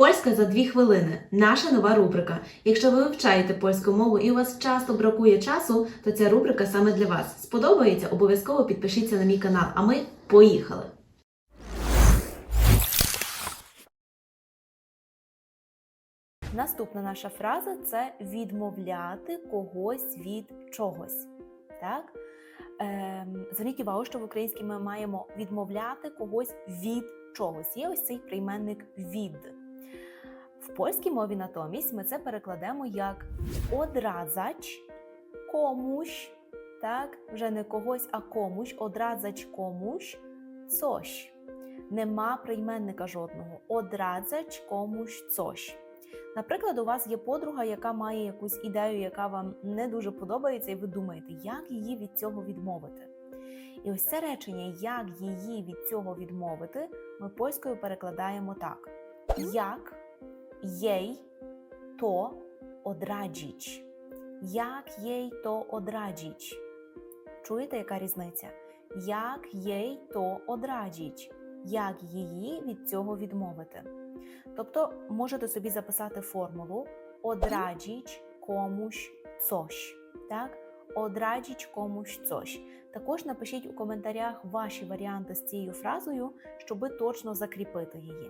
Польська за дві хвилини наша нова рубрика. Якщо ви вивчаєте польську мову і у вас часто бракує часу, то ця рубрика саме для вас. Сподобається? Обов'язково підпишіться на мій канал. А ми поїхали! Наступна наша фраза це відмовляти когось від чогось. Так? Ем, зверніть увагу, що в українській ми маємо відмовляти когось від чогось. Є ось цей прийменник від. Польській мові натомість ми це перекладемо як одразач комусь, так? вже не когось, а комусь, одразач комусь coś. Нема прийменника жодного. Одразач комусь coś. Наприклад, у вас є подруга, яка має якусь ідею, яка вам не дуже подобається, і ви думаєте, як її від цього відмовити. І ось це речення, як її від цього відмовити, ми польською перекладаємо так: як їй то одраdzić. Як їй то одраdzić. Чуєте, яка різниця? Як їй то одраdzić. Як її від цього відмовити. Тобто можете собі записати формулу одраdzić комусь coś. Так? Одраdzić комусь coś. Також напишіть у коментарях ваші варіанти з цією фразою, щоби точно закріпити її.